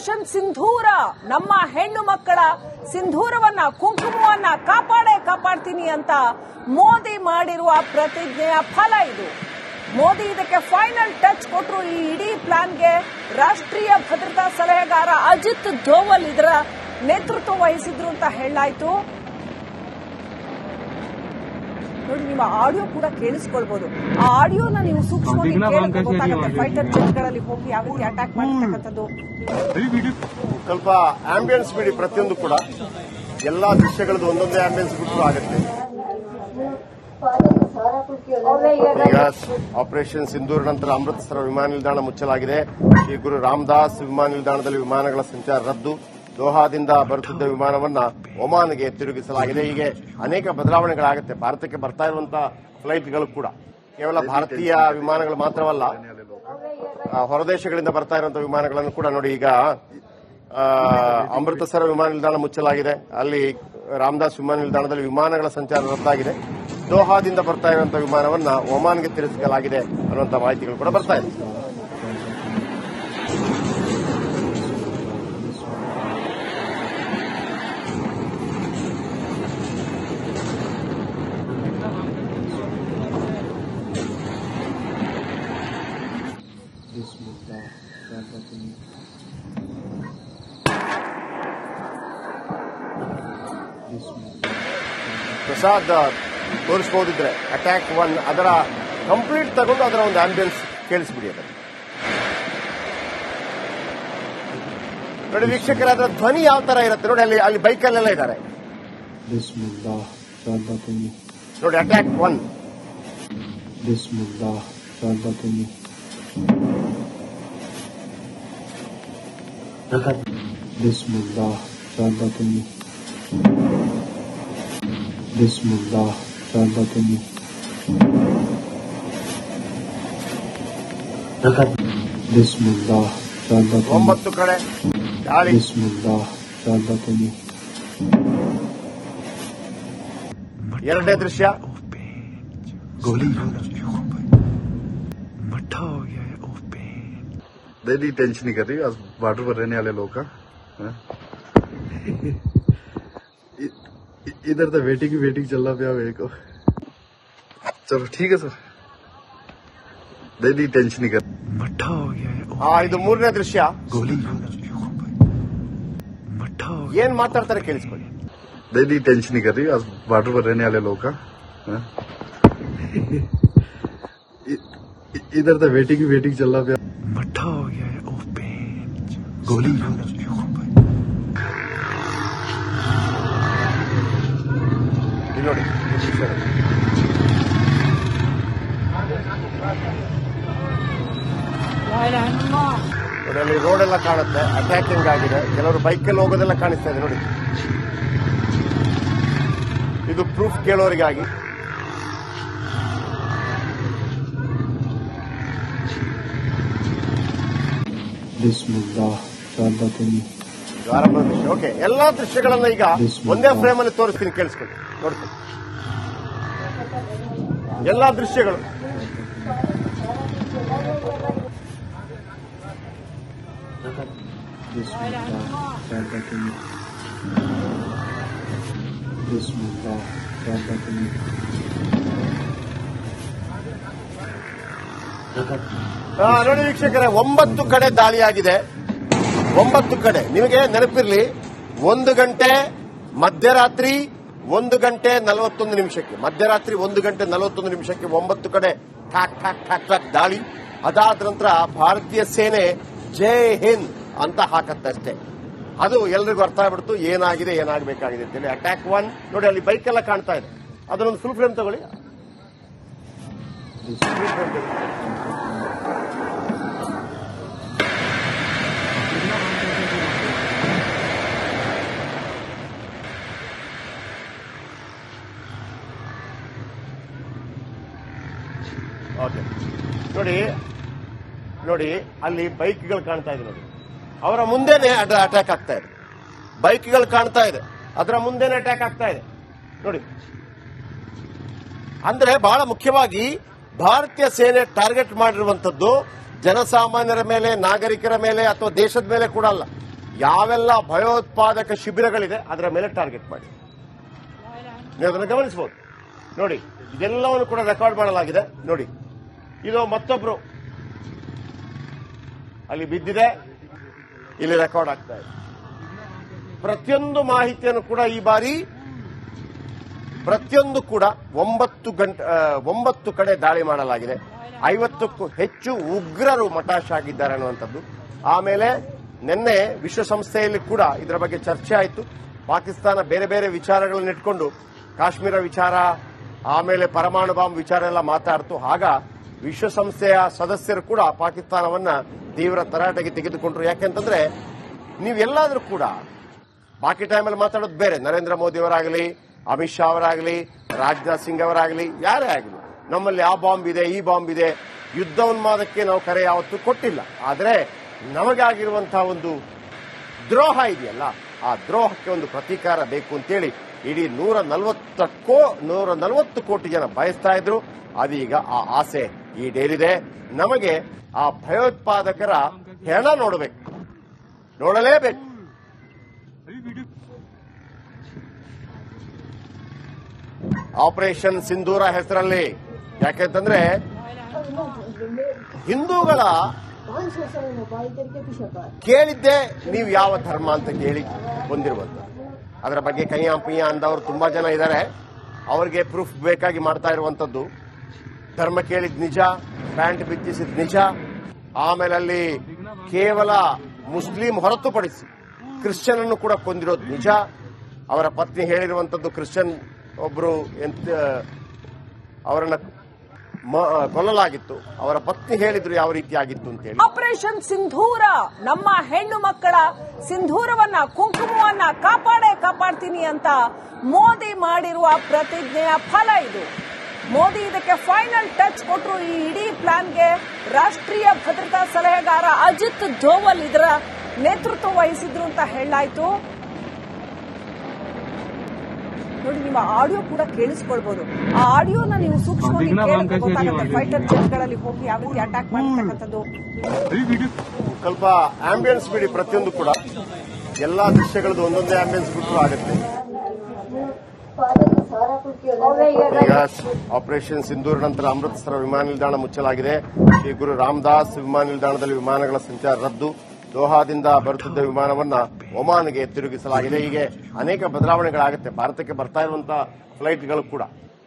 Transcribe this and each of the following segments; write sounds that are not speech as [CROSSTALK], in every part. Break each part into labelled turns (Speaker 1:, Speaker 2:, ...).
Speaker 1: Operation ಸಿಂಧೂರ ನಮ್ಮ ಹೆಣ್ಣು ಮಕ್ಕಳ ಸಿಂಧೂರವನ್ನ, ಕುಂಕುಮವನ್ನ ಕಾಪಾಡೇ ಕಾಪಾಡ್ತೀನಿ ಅಂತ ಮೋದಿ ಮಾಡಿರುವ ಪ್ರತಿಜ್ಞೆಯ ಫಲ ಇದು. ಮೋದಿ ಇದಕ್ಕೆ ಫೈನಲ್ ಟಚ್ ಕೊಟ್ಟರು ಈ ಇಡೀ ಪ್ಲಾನ್ಗೆ ರಾಷ್ಟ್ರೀಯ ಭದ್ರತಾ ಸಲಹೆಗಾರ ಅಜಿತ್ ಧೋವಲ್ ಇದರ ನೇತೃತ್ವ ವಹಿಸಿದ್ರು ಅಂತ ಹೇಳಲಾಯ್ತು. ನೋಡಿ ನಿಮ್ಮ ಆಡಿಯೋ ಕೂಡ ಕೇಳಿಸ್ಕೊಳ್ಬಹುದು ಆ ಆಡಿಯೋನ ನೀವು ಸೂಕ್ಷ್ಮವಾಗಿ ಕೇಳಿದ್ರೆ ಗೊತ್ತಾಗುತ್ತೆ ಫೈಟರ್ ಜೆಟ್ಗಳಲ್ಲಿ ಹೋಗಿ ಯಾವ ರೀತಿ ಅಟ್ಯಾಕ್ ಮಾಡಿರ್ತಕ್ಕಂಥದ್ದು
Speaker 2: ಸ್ವಲ್ಪ ಆಂಬಿಯನ್ಸ್ ಬಿಡಿ ಪ್ರತಿಯೊಂದು ಕೂಡ. ಎಲ್ಲಾ ದೃಶ್ಯಗಳದ್ದು ಒಂದೊಂದೇ ಆಂಬಿಯನ್ಸ್ ಬಿಟ್ಟು ಆಗುತ್ತೆ. ಈಗ ಆಪರೇಷನ್ ಸಿಂಧೂರ್ ನಂತರ ಅಮೃತಸರ ವಿಮಾನ ನಿಲ್ದಾಣ ಮುಚ್ಚಲಾಗಿದೆ. ಶ್ರೀ ಗುರು ರಾಮದಾಸ್ ವಿಮಾನ ನಿಲ್ದಾಣದಲ್ಲಿ ವಿಮಾನಗಳ ಸಂಚಾರ ರದ್ದು. ದೋಹಾದಿಂದ ಬರುತ್ತಿದ್ದ ವಿಮಾನವನ್ನ ಒಮಾನ್ಗೆ ತಿರುಗಿಸಲಾಗಿದೆ. ಹೀಗೆ ಅನೇಕ ಬದಲಾವಣೆಗಳಾಗುತ್ತೆ. ಭಾರತಕ್ಕೆ ಬರ್ತಾ ಇರುವಂತಹ ಫ್ಲೈಟ್ಗಳು ಕೂಡ. ಕೇವಲ ಭಾರತೀಯ ವಿಮಾನಗಳು ಮಾತ್ರವಲ್ಲ ಹೊರದೇಶಗಳಿಂದ ಬರ್ತಾ ಇರುವಂತಹ ವಿಮಾನಗಳನ್ನು ಕೂಡ ನೋಡಿ ಈಗ ಅಮೃತಸರ ವಿಮಾನ ನಿಲ್ದಾಣ ಮುಚ್ಚಲಾಗಿದೆ. ಅಲ್ಲಿ ರಾಮದಾಸ್ ವಿಮಾನ ನಿಲ್ದಾಣದಲ್ಲಿ ವಿಮಾನಗಳ ಸಂಚಾರ ರದ್ದಾಗಿದೆ. ದೋಹಾದಿಂದ ಬರ್ತಾ ಇರುವಂತಹ ವಿಮಾನವನ್ನ ಒಮಾನ್ಗೆ ತಿರುಗಿಸಲಾಗಿದೆ ಅನ್ನುವಂಥ ಮಾಹಿತಿಗಳು ಕೂಡ ಬರ್ತಾ ಇದೆ. ಪ್ರಸಾದ್ ತೋರಿಸ್ಬೋದಿದ್ರೆ ಅಟ್ಯಾಕ್ ಒನ್ ಅದರ ಕಂಪ್ಲೀಟ್ ತಗೊಂಡು ಅದರ ಒಂದು ಆಂಬಿಯನ್ಸ್ ಕೇಳಿಸ್ಬಿಡಿ ಅದನ್ನು ನೋಡಿ ವೀಕ್ಷಕರ ಅದರ ಧ್ವನಿ ಯಾವ ತರ ಇರುತ್ತೆ ನೋಡಿ ಅಲ್ಲಿ ಅಲ್ಲಿ ಬೈಕಲ್ಲೆಲ್ಲ ಇದ್ದಾರೆ. ನೋಡಿ ಅಟ್ಯಾಕ್ ಒನ್ ಬಿಸ್ಮಿಲ್ಲಾ
Speaker 3: बिस्मिल्लाह बिस्मिल्लाह हो। गया
Speaker 4: टेंशन नहीं कर रही आज बॉर्डर पर रहने वाले लोग का हाँ। [LAUGHS] इधर तो वेटिंग ही वेटिंग चल रहा पिया मेरे को चलो ठीक है सर नहीं नहीं टेंशन नहीं कर
Speaker 3: मट्ठा हो गया है
Speaker 2: ಆ, ಇದು ಮೂರನೇ ದೃಶ್ಯ
Speaker 3: गोली मट्ठा हो
Speaker 2: ಏನ್ ಮಾತಾಡ್ತಾರೆ ಕೇಳಿಸ್ಕೊಳ್ಳಿ
Speaker 4: नहीं नहीं टेंशन नहीं कर रही आज बॉर्डर पर रहने वाले लोग का हाँ? इ- इ- इधर तो वेटिंग ही वेटिंग चल रहा पिया
Speaker 3: मट्ठा हो गया है ओपे गोली
Speaker 2: ನೋಡಿ. ಅಲ್ಲಿ ರೋಡ್ ಎಲ್ಲ ಕಾಣುತ್ತೆ ಅಟ್ಯಾಕಿಂಗ್ ಆಗಿದೆ. ಕೆಲವರು ಬೈಕಲ್ಲಿ ಹೋಗೋದೆಲ್ಲ ಕಾಣಿಸ್ತಾ ಇದೆ ನೋಡಿ. ಇದು ಪ್ರೂಫ್ ಕೇಳೋರಿಗಾಗಿ. ಓಕೆ ಎಲ್ಲಾ ದೃಶ್ಯಗಳನ್ನ ಈಗ ಒಂದೇ ಫ್ರೇಮ್ ಅಲ್ಲಿ ತೋರಿಸ್ತೀನಿ ಕೇಳಿಸ್ಕೊಳ್ಳಿ. ನೋಡ್ತೀವಿ ಎಲ್ಲ ದೃಶ್ಯಗಳು. ನೋಡಿ ವೀಕ್ಷಕರೇ ಒಂಬತ್ತು ಕಡೆ ದಾಳಿಯಾಗಿದೆ. ಒಂಬತ್ತು ಕಡೆ. ನಿಮಗೆ ನೆನಪಿರ್ಲಿ ಒಂದು ಗಂಟೆ ಮಧ್ಯರಾತ್ರಿ ಒಂದು ಗಂಟೆ ನಲವತ್ತೊಂದು ನಿಮಿಷಕ್ಕೆ, ಮಧ್ಯರಾತ್ರಿ ಒಂದು ಗಂಟೆ ನಲವತ್ತೊಂದು ನಿಮಿಷಕ್ಕೆ ಒಂಬತ್ತು ಕಡೆ ಠಾಕ್ ಠಾಕ್ ಠಾಕ್ ಠಾಕ್ ದಾಳಿ. ಅದಾದ ನಂತರ ಭಾರತೀಯ ಸೇನೆ ಜೈ ಹಿಂದ್ ಅಂತ ಹಾಕತ್ತಷ್ಟೇ ಅದು ಎಲ್ರಿಗೂ ಅರ್ಥ ಆಗ್ಬಿಡ್ತು, ಏನಾಗಿದೆ, ಏನಾಗಬೇಕಾಗಿದೆ ಅಂತೇಳಿ. ಅಟ್ಯಾಕ್ ಒನ್ ನೋಡಿ ಅಲ್ಲಿ ಬೈಕ್ ಎಲ್ಲ ಕಾಣ್ತಾ ಇದೆ. ಅದನ್ನೊಂದು ಫುಲ್ ಫ್ರೇಮ್ ತಗೊಳ್ಳಿ. ನೋಡಿ ನೋಡಿ, ಅಲ್ಲಿ ಬೈಕ್ಗಳು ಕಾಣ್ತಾ ಇದೆ ನೋಡಿ. ಅವರ ಮುಂದೆನೆ ಅಟ್ಯಾಕ್ ಆಗ್ತಾ ಇದೆ. ಬೈಕ್ಗಳು ಕಾಣ್ತಾ ಇದೆ. ಅದರ ಮುಂದೆನೆ ಅಟ್ಯಾಕ್ ಆಗ್ತಾ ಇದೆ. ನೋಡಿ. ಅಂದ್ರೆ ಬಹಳ ಮುಖ್ಯವಾಗಿ ಭಾರತೀಯ ಸೇನೆ ಟಾರ್ಗೆಟ್ ಮಾಡಿರುವಂತದ್ದು ಜನಸಾಮಾನ್ಯರ ಮೇಲೆ, ನಾಗರಿಕರ ಮೇಲೆ ಅಥವಾ ದೇಶದ ಮೇಲೆ ಕೂಡ ಅಲ್ಲ. ಯಾವೆಲ್ಲ ಭಯೋತ್ಪಾದಕ ಶಿಬಿರಗಳಿದೆ, ಅದರ ಮೇಲೆ ಟಾರ್ಗೆಟ್ ಮಾಡಿ. ನೀವು ಅದನ್ನು ಗಮನಿಸಬಹುದು ನೋಡಿ, ಇದೆಲ್ಲವನ್ನು ಕೂಡ ರೆಕಾರ್ಡ್ ಮಾಡಲಾಗಿದೆ. ನೋಡಿ. ಇದು ಮತ್ತೊಬ್ರು. ಅಲ್ಲಿ ಬಿದ್ದಿದೆ. ಇಲ್ಲಿ ರೆಕಾರ್ಡ್ ಆಗ್ತಾ ಇದೆ. ಪ್ರತಿಯೊಂದು ಮಾಹಿತಿಯನ್ನು ಕೂಡ ಈ ಬಾರಿ, ಪ್ರತಿಯೊಂದು ಕೂಡ ಒಂಬತ್ತು ಗಂಟೆ ಒಂಬತ್ತು ಕಡೆ ದಾಳಿ ಮಾಡಲಾಗಿದೆ. ಐವತ್ತಕ್ಕೂ ಹೆಚ್ಚು ಉಗ್ರರು ಮಟಾಶ್ ಆಗಿದ್ದಾರೆ ಅನ್ನುವಂಥದ್ದು. ಆಮೇಲೆ ನಿನ್ನೆ ವಿಶ್ವಸಂಸ್ಥೆಯಲ್ಲಿ ಕೂಡ ಇದರ ಬಗ್ಗೆ ಚರ್ಚೆ ಆಯಿತು. ಪಾಕಿಸ್ತಾನ ಬೇರೆ ಬೇರೆ ವಿಚಾರಗಳನ್ನು ಇಟ್ಕೊಂಡು ಕಾಶ್ಮೀರ ವಿಚಾರ, ಆಮೇಲೆ ಪರಮಾಣು ಬಾಂಬ್ ವಿಚಾರ ಎಲ್ಲ ಮಾತಾಡ್ತು. ಆಗ ವಿಶ್ವಸಂಸ್ಥೆಯ ಸದಸ್ಯರು ಕೂಡ ಪಾಕಿಸ್ತಾನವನ್ನ ತೀವ್ರ ತರಾಟೆಗೆ ತೆಗೆದುಕೊಂಡ್ರು. ಯಾಕೆಂತಂದ್ರೆ ನೀವೆಲ್ಲಾದ್ರೂ ಕೂಡ ಬಾಕಿ ಟೈಮಲ್ಲಿ ಮಾತಾಡೋದು ಬೇರೆ. ನರೇಂದ್ರ ಮೋದಿ ಅವರಾಗಲಿ ಅಮಿತ್ ಶಾ ಅವರಾಗಲಿ, ರಾಜನಾಥ್ ಸಿಂಗ್ ಅವರಾಗಲಿ, ಯಾರೇ ಆಗಲಿ, ನಮ್ಮಲ್ಲಿ ಆ ಬಾಂಬ್ ಇದೆ, ಈ ಬಾಂಬ್ ಇದೆ. ಯುದ್ಧ ಉನ್ಮಾದಕ್ಕೆ ನಾವು ಕರೆ ಯಾವತ್ತೂ ಕೊಟ್ಟಿಲ್ಲ. ಆದರೆ ನಮಗಾಗಿರುವಂತಹ ಒಂದು ದ್ರೋಹ ಇದೆಯಲ್ಲ, ಆ ದ್ರೋಹಕ್ಕೆ ಒಂದು ಪ್ರತೀಕಾರ ಬೇಕು ಅಂತೇಳಿ ಇಡೀ ನೂರ ನಲವತ್ತಕ್ಕೋ, ನೂರ ನಲವತ್ತು ಕೋಟಿ ಜನ ಬಯಸ್ತಾ ಇದ್ರು. ಅದೀಗ ಆ ಆಸೆ ಈಡೇರಿದೆ ನಮಗೆ ಆ ಭಯೋತ್ಪಾದಕರ ಹೆಣ ನೋಡಬೇಕು. ನೋಡಲೇಬೇಕು. ಆಪರೇಷನ್ ಸಿಂಧೂರ ಹೆಸರಲ್ಲಿ. ಯಾಕೆಂತಂದ್ರೆ ಹಿಂದೂಗಳ ಕೇಳಿದ್ದೆ ನೀವು ಯಾವ ಧರ್ಮ ಅಂತ ಕೇಳಿ ಬಂದಿರುವಂತ. ಅದರ ಬಗ್ಗೆ ಕೈಯಾಂಪಿಯಾ ಪಿಯ ಅಂದವರು ತುಂಬಾ ಜನ ಇದ್ದಾರೆ. ಅವರಿಗೆ ಪ್ರೂಫ್ ಬೇಕಾಗಿ ಮಾಡ್ತಾ ಇರುವಂತದ್ದು. ಧರ್ಮ ಕೇಳಿದ ನಿಜ, ಪ್ಯಾಂಟ್ ಬಿತ್ತಿಸಿದ ನಿಜ ಆಮೇಲೆ ಅಲ್ಲಿ ಕೇವಲ ಮುಸ್ಲಿಂ ಹೊರತುಪಡಿಸಿ ಕ್ರಿಶ್ಚಿಯನ್ ಅನ್ನು ಕೂಡ ಕೊಂದಿರೋದು ನಿಜ. ಅವರ ಪತ್ನಿ ಹೇಳಿರುವಂತದ್ದು ಕ್ರಿಶ್ಚಿಯನ್ ಒಬ್ರು ಎಂತ, ಅವರನ್ನ ಕೊಲ್ಲಲಾಗಿತ್ತು. ಅವರ ಪತ್ನಿ ಹೇಳಿದ್ರು ಯಾವ ರೀತಿ ಆಗಿತ್ತು ಅಂತ ಹೇಳಿ.
Speaker 1: ಆಪರೇಷನ್ ಸಿಂಧೂರ, ನಮ್ಮ ಹೆಣ್ಣು ಮಕ್ಕಳ ಸಿಂಧೂರವನ್ನ, ಕುಂಕುಮವನ್ನ ಕಾಪಾಡೇ ಕಾಪಾಡ್ತೀನಿ ಅಂತ ಮೋದಿ ಮಾಡಿರುವ ಪ್ರತಿಜ್ಞೆಯ ಫಲ ಇದು. ಮೋದಿ ಇದಕ್ಕೆ ಫೈನಲ್ ಟಚ್ ಕೊಟ್ಟರು ಈ ಇಡೀ ಪ್ಲಾನ್ಗೆ ರಾಷ್ಟ್ರೀಯ ಭದ್ರತಾ ಸಲಹೆಗಾರ ಅಜಿತ್ ಧೋವಲ್ ಇದರ ನೇತೃತ್ವ ವಹಿಸಿದ್ರು ಅಂತ ಹೇಳಲಾಯ್ತು. ನೋಡಿ ನಿಮ್ಮ ಆಡಿಯೋ ಕೂಡ ಕೇಳಿಸ್ಕೊಳ್ಬಹುದು ಆ ಆಡಿಯೋನ ನೀವು ಸೂಕ್ಷ್ಮವಾಗಿ ಕೇಳಬೇಕಾಗುತ್ತೆ ಫೈಟರ್ ಜೆಟ್ಗಳಲ್ಲಿ ಹೋಗಿ ಯಾವ ರೀತಿ ಅಟ್ಯಾಕ್ ಮಾಡಿರ್ತಕ್ಕಂಥದ್ದು
Speaker 2: ಸ್ವಲ್ಪ ಆಂಬಿಯನ್ಸ್ ಬಿಡಿ ಪ್ರತಿಯೊಂದು ಕೂಡ. ಎಲ್ಲಾ ದೃಶ್ಯಗಳದ್ದು ಒಂದೊಂದೇ ಆಂಬಿಯನ್ಸ್ ಬಿಟ್ಟು ಆಗುತ್ತೆ. ಈಗ ಆಪರೇಷನ್ ಸಿಂಧೂರ್ ನಂತರ ಅಮೃತಸರ ವಿಮಾನ ನಿಲ್ದಾಣ ಮುಚ್ಚಲಾಗಿದೆ. ಶ್ರೀ ಗುರು ರಾಮದಾಸ್ ವಿಮಾನ ನಿಲ್ದಾಣದಲ್ಲಿ ವಿಮಾನಗಳ ಸಂಚಾರ ರದ್ದು. ದೋಹಾದಿಂದ ಬರುತ್ತಿದ್ದ ವಿಮಾನವನ್ನ ಒಮಾನ್ಗೆ ತಿರುಗಿಸಲಾಗಿದೆ. ಹೀಗೆ ಅನೇಕ ಬದಲಾವಣೆಗಳಾಗುತ್ತೆ. ಭಾರತಕ್ಕೆ ಬರ್ತಾ ಇರುವಂತಹ ಫ್ಲೈಟ್ಗಳು ಕೂಡ.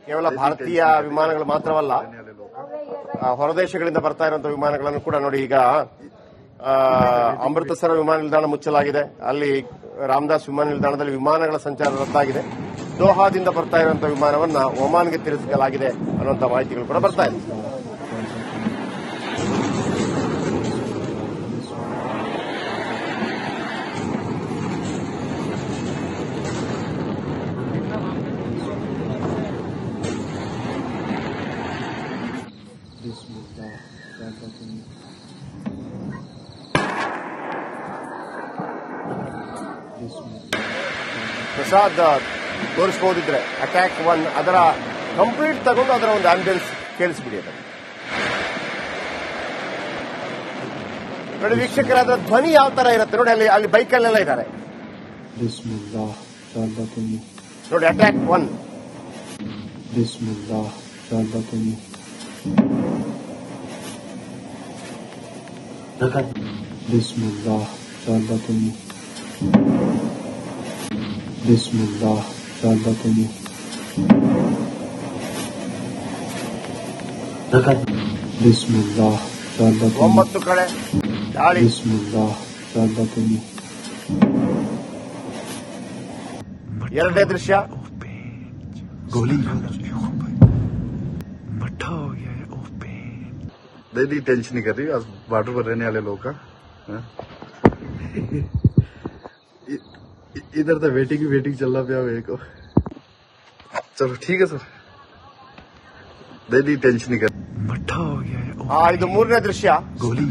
Speaker 2: ಕೇವಲ ಭಾರತೀಯ ವಿಮಾನಗಳು ಮಾತ್ರವಲ್ಲ ಹೊರದೇಶಗಳಿಂದ ಬರ್ತಾ ಇರುವಂತಹ ವಿಮಾನಗಳನ್ನು ಕೂಡ ನೋಡಿ ಈಗ ಅಮೃತಸರ ವಿಮಾನ ನಿಲ್ದಾಣ ಮುಚ್ಚಲಾಗಿದೆ. ಅಲ್ಲಿ ರಾಮದಾಸ್ ವಿಮಾನ ನಿಲ್ದಾಣದಲ್ಲಿ ವಿಮಾನಗಳ ಸಂಚಾರ ರದ್ದಾಗಿದೆ. ದೋಹಾದಿಂದ ಬರ್ತಾ ಇರುವಂತಹ ವಿಮಾನವನ್ನ ಒಮಾನ್ಗೆ ತಿರುಗಿಸಲಾಗಿದೆ ಅನ್ನುವಂಥ ಮಾಹಿತಿಗಳು ಕೂಡ ಬರ್ತಾ ಇದೆ. ಪ್ರಸಾದ್ ತೋರಿಸಬಹುದಿದ್ರೆ ಅಟ್ಯಾಕ್ ಒನ್ ಅದರ ಕಂಪ್ಲೀಟ್ ತಗೊಂಡು ಅದರ ಒಂದು ಆಂಬ್ಯುಲೆನ್ಸ್ ಕೇಳಿಸ್ಬಿಡಿ ಅದನ್ನು ನೋಡಿ ವೀಕ್ಷಕರಾದ ಧ್ವನಿ ಯಾವ ತರ ಇರುತ್ತೆ ನೋಡಿ ಅಲ್ಲಿ ಅಲ್ಲಿ ಬೈಕಲ್ಲೆಲ್ಲ ಇದ್ದಾರೆ. ನೋಡಿ attack
Speaker 5: one Rabbakum. Bismillah, Rabbakum. Bismillah, Rabbakum. Bismillah, Rabbakum.
Speaker 2: ಒಂಬತ್ತು ಕಡೆ ದಾಳಿ
Speaker 5: Bismillah, Rabbakum.
Speaker 2: ಎರಡನೇ ದೃಶ್ಯ
Speaker 3: गोली भट्टा हो गया है ओपन
Speaker 4: दीदी टेंशन नहीं कर रही आज बॉर्डर पर रहने वाले लोग का हाँ? इ- इ- [LAUGHS] इधर तो वेटिंग ही वेटिंग चल रहा पाया मेरे को चलो ठीक है सर दीदी टेंशन नहीं कर
Speaker 3: भट्टा हो गया है
Speaker 2: ಆ, ಇದು ಮೂರನೇ ದೃಶ್ಯ
Speaker 3: गोली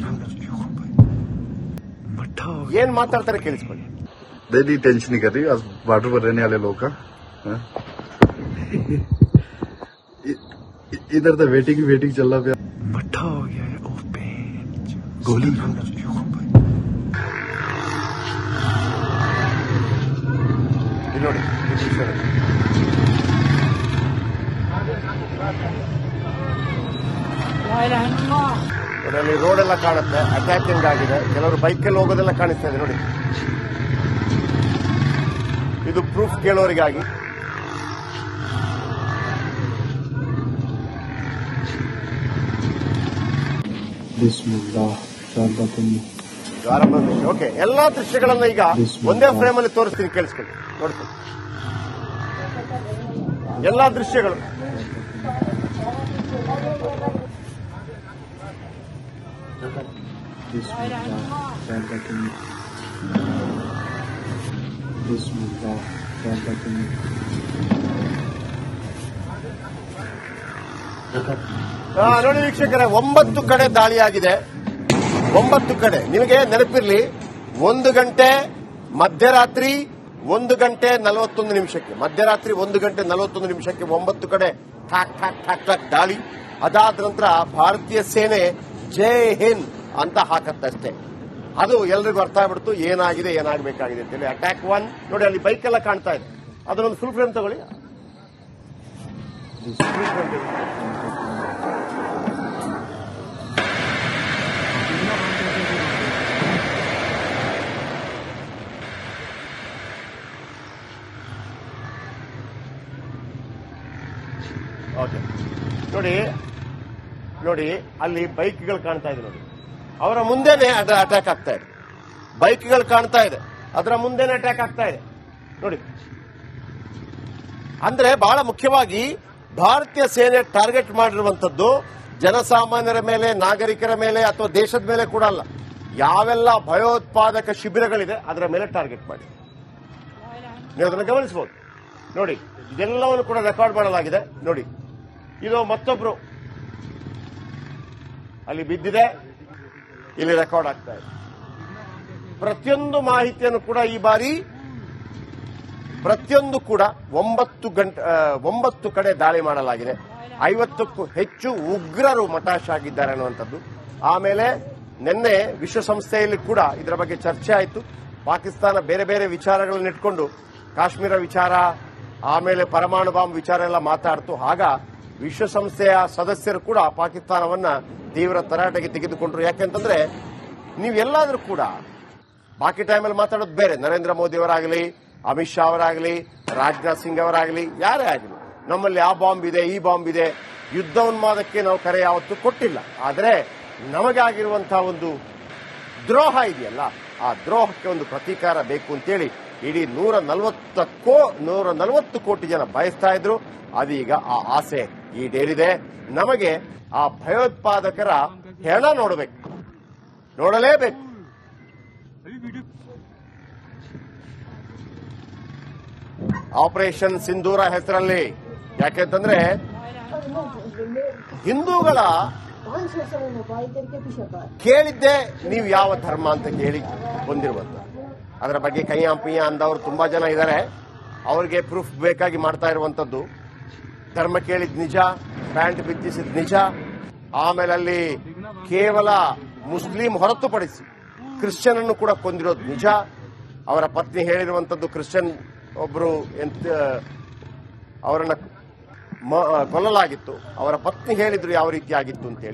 Speaker 3: भट्टा हो
Speaker 2: ಏನ್ ಮಾತಾಡ್ತಾರೆ ಕೇಳಿಸ್ಕೊಳ್ಳಿ
Speaker 4: दीदी टेंशन नहीं कर रही आज बॉर्डर पर रहने वाले लोग का हाँ? इ- इ- इधर तो वेटिंग ही वेटिंग चल रहा पाया
Speaker 3: भट्टा हो गया है ओपन गोली
Speaker 2: ನೋಡಿ. ನೋಡಿ ರೋಡ್ ಎಲ್ಲ ಕಾಣುತ್ತೆ ಅಟ್ಯಾಕಿಂಗ್ ಆಗಿದೆ. ಕೆಲವರು ಬೈಕಲ್ಲಿ ಹೋಗೋದೆಲ್ಲ ಕಾಣಿಸ್ತಾ ಇದೆ ನೋಡಿ. ಇದು ಪ್ರೂಫ್ ಕೇಳೋರಿಗಾಗಿ. ಓಕೆ ಎಲ್ಲಾ ದೃಶ್ಯಗಳನ್ನ ಈಗ ಒಂದೇ ಫ್ರೇಮ್ ಅಲ್ಲಿ ತೋರಿಸ್ತೀನಿ ಕೇಳಿಸ್ಕೊಳ್ಳಿ. ನೋಡ್ಕೊಳ್ಳಿ ಎಲ್ಲ ದೃಶ್ಯಗಳು. ನೋಡಿ ವೀಕ್ಷಕರೇ ಒಂಬತ್ತು ಕಡೆ ದಾಳಿಯಾಗಿದೆ. ಒಂಬತ್ತು ಕಡೆ. ನಿಮಗೆ ನೆನಪಿರ್ಲಿ ಒಂದು ಗಂಟೆ ಮಧ್ಯರಾತ್ರಿ ಒಂದು ಗಂಟೆ ನಲವತ್ತೊಂದು ನಿಮಿಷಕ್ಕೆ, ಮಧ್ಯರಾತ್ರಿ ಒಂದು ಗಂಟೆ ನಲವತ್ತೊಂದು ನಿಮಿಷಕ್ಕೆ ಒಂಬತ್ತು ಕಡೆ ಠಾಕ್ ಠಾಕ್ ಠಾಕ್ ಠಾಕ್ ದಾಳಿ. ಅದಾದ ನಂತರ ಭಾರತೀಯ ಸೇನೆ ಜೈ ಹಿಂದ್ ಅಂತ ಹಾಕತ್ತಷ್ಟೇ ಅದು ಎಲ್ರಿಗೂ ಅರ್ಥ ಆಗ್ಬಿಡ್ತು, ಏನಾಗಿದೆ, ಏನಾಗಬೇಕಾಗಿದೆ ಅಂತೇಳಿ. ಅಟ್ಯಾಕ್ ಒನ್ ನೋಡಿ ಅಲ್ಲಿ ಬೈಕ್ ಎಲ್ಲ ಕಾಣ್ತಾ ಇದೆ. ಅದನ್ನೊಂದು ಫುಲ್ ಫ್ರೇಮ್ ತಗೊಳ್ಳಿ. ನೋಡಿ ನೋಡಿ, ಅಲ್ಲಿ ಬೈಕ್ಗಳು ಕಾಣ್ತಾ ಇದೆ ನೋಡಿ. ಅವರ ಮುಂದೆನೆ ಅದು ಅಟ್ಯಾಕ್ ಆಗ್ತಾ ಇದೆ. ಬೈಕ್ಗಳು ಕಾಣ್ತಾ ಇದೆ. ಅದರ ಮುಂದೆನೆ ಅಟ್ಯಾಕ್ ಆಗ್ತಾ ಇದೆ. ನೋಡಿ. ಅಂದ್ರೆ ಬಹಳ ಮುಖ್ಯವಾಗಿ ಭಾರತೀಯ ಸೇನೆ ಟಾರ್ಗೆಟ್ ಮಾಡಿರುವಂತದ್ದು ಜನಸಾಮಾನ್ಯರ ಮೇಲೆ, ನಾಗರಿಕರ ಮೇಲೆ ಅಥವಾ ದೇಶದ ಮೇಲೆ ಕೂಡ ಅಲ್ಲ. ಯಾವೆಲ್ಲ ಭಯೋತ್ಪಾದಕ ಶಿಬಿರಗಳಿದೆ, ಅದರ ಮೇಲೆ ಟಾರ್ಗೆಟ್ ಮಾಡಿ. ನೀವು ಅದನ್ನು ಗಮನಿಸಬಹುದು. ನೋಡಿ, ಇದೆಲ್ಲವನ್ನು ಕೂಡ ರೆಕಾರ್ಡ್ ಮಾಡಲಾಗಿದೆ. ನೋಡಿ. ಇದು ಮತ್ತೊಬ್ರು. ಅಲ್ಲಿ ಬಿದ್ದಿದೆ. ಇಲ್ಲಿ ರೆಕಾರ್ಡ್ ಆಗ್ತಾ ಇದೆ. ಪ್ರತಿಯೊಂದು ಮಾಹಿತಿಯನ್ನು ಕೂಡ ಈ ಬಾರಿ, ಪ್ರತಿಯೊಂದು ಕೂಡ ಒಂಬತ್ತು ಗಂಟೆ ಒಂಬತ್ತು ಕಡೆ ದಾಳಿ ಮಾಡಲಾಗಿದೆ. ಐವತ್ತಕ್ಕೂ ಹೆಚ್ಚು ಉಗ್ರರು ಮಟಾಶ್ ಆಗಿದ್ದಾರೆ ಅನ್ನುವಂಥದ್ದು. ಆಮೇಲೆ ನಿನ್ನೆ ವಿಶ್ವಸಂಸ್ಥೆಯಲ್ಲಿ ಕೂಡ ಇದರ ಬಗ್ಗೆ ಚರ್ಚೆ ಆಯಿತು. ಪಾಕಿಸ್ತಾನ ಬೇರೆ ಬೇರೆ ವಿಚಾರಗಳನ್ನು ಇಟ್ಕೊಂಡು ಕಾಶ್ಮೀರ ವಿಚಾರ, ಆಮೇಲೆ ಪರಮಾಣು ಬಾಂಬ್ ವಿಚಾರ ಎಲ್ಲ ಮಾತಾಡ್ತು. ಆಗ ವಿಶ್ವಸಂಸ್ಥೆಯ ಸದಸ್ಯರು ಕೂಡ ಪಾಕಿಸ್ತಾನವನ್ನ ತೀವ್ರ ತರಾಟೆಗೆ ತೆಗೆದುಕೊಂಡ್ರು. ಯಾಕೆಂತಂದ್ರೆ ನೀವೆಲ್ಲಾದ್ರೂ ಕೂಡ ಬಾಕಿ ಟೈಮಲ್ಲಿ ಮಾತಾಡೋದು ಬೇರೆ. ನರೇಂದ್ರ ಮೋದಿ ಅವರಾಗಲಿ, ಅಮಿತ್ ಶಾ ಅವರಾಗಲಿ, ರಾಜನಾಥ್ ಸಿಂಗ್ ಅವರಾಗಲಿ, ಯಾರೇ ಆಗಲಿ. ನಮ್ಮಲ್ಲಿ ಆ ಬಾಂಬ್ ಇದೆ, ಈ ಬಾಂಬ್ ಇದೆ. ಯುದ್ಧ ಉನ್ಮಾದಕ್ಕೆ ನಾವು ಕರೆ ಯಾವತ್ತೂ ಕೊಟ್ಟಿಲ್ಲ. ಆದರೆ ನಮಗಾಗಿರುವಂತಹ ಒಂದು ದ್ರೋಹ ಇದೆಯಲ್ಲ, ಆ ದ್ರೋಹಕ್ಕೆ ಒಂದು ಪ್ರತೀಕಾರ ಬೇಕು ಅಂತೇಳಿ ಇಡೀ ನೂರ ನಲವತ್ತಕ್ಕೋ ನೂರ ನಲವತ್ತು ಕೋಟಿ ಜನ ಬಯಸ್ತಾ ಇದ್ರು. ಅದೀಗ ಆ ಆಸೆ ಈಡೇರಿದೆ ನಮಗೆ ಆ ಭಯೋತ್ಪಾದಕರ ಹೆಣ ನೋಡಬೇಕು. ನೋಡಲೇಬೇಕು. ಆಪರೇಷನ್ ಸಿಂಧೂರ ಹೆಸರಲ್ಲಿ. ಯಾಕೆಂತಂದ್ರೆ ಹಿಂದೂಗಳ ಕೇಳಿದ್ದೆ, ನೀವು ಯಾವ ಧರ್ಮ ಅಂತ ಕೇಳಿ ಬಂದಿರುವಂತ. ಅದರ ಬಗ್ಗೆ ಕೈಯ ಪಿಯ ಅಂದವರು ತುಂಬಾ ಜನ ಇದ್ದಾರೆ. ಅವ್ರಿಗೆ ಪ್ರೂಫ್ ಬೇಕಾಗಿ ಮಾಡ್ತಾ ಇರುವಂತದ್ದು. ಧರ್ಮ ಕೇಳಿದ ನಿಜ, ಪ್ಯಾಂಟ್ ಬಿತ್ತಿಸಿದ ನಿಜ. ಆಮೇಲೆ ಅಲ್ಲಿ ಕೇವಲ ಮುಸ್ಲಿಂ ಹೊರತುಪಡಿಸಿ ಕ್ರಿಶ್ಚಿಯನ್ ಅನ್ನು ಕೂಡ ಕೊಂದಿರೋದು ನಿಜ. ಅವರ ಪತ್ನಿ ಹೇಳಿರುವಂತದ್ದು ಕ್ರಿಶ್ಚಿಯನ್ ಒಬ್ರು ಎಂತ, ಅವರನ್ನ ಕೊಲ್ಲಲಾಗಿತ್ತು. ಅವರ ಪತ್ನಿ ಹೇಳಿದ್ರು ಯಾವ ರೀತಿ ಆಗಿತ್ತು ಅಂತೇಳಿ.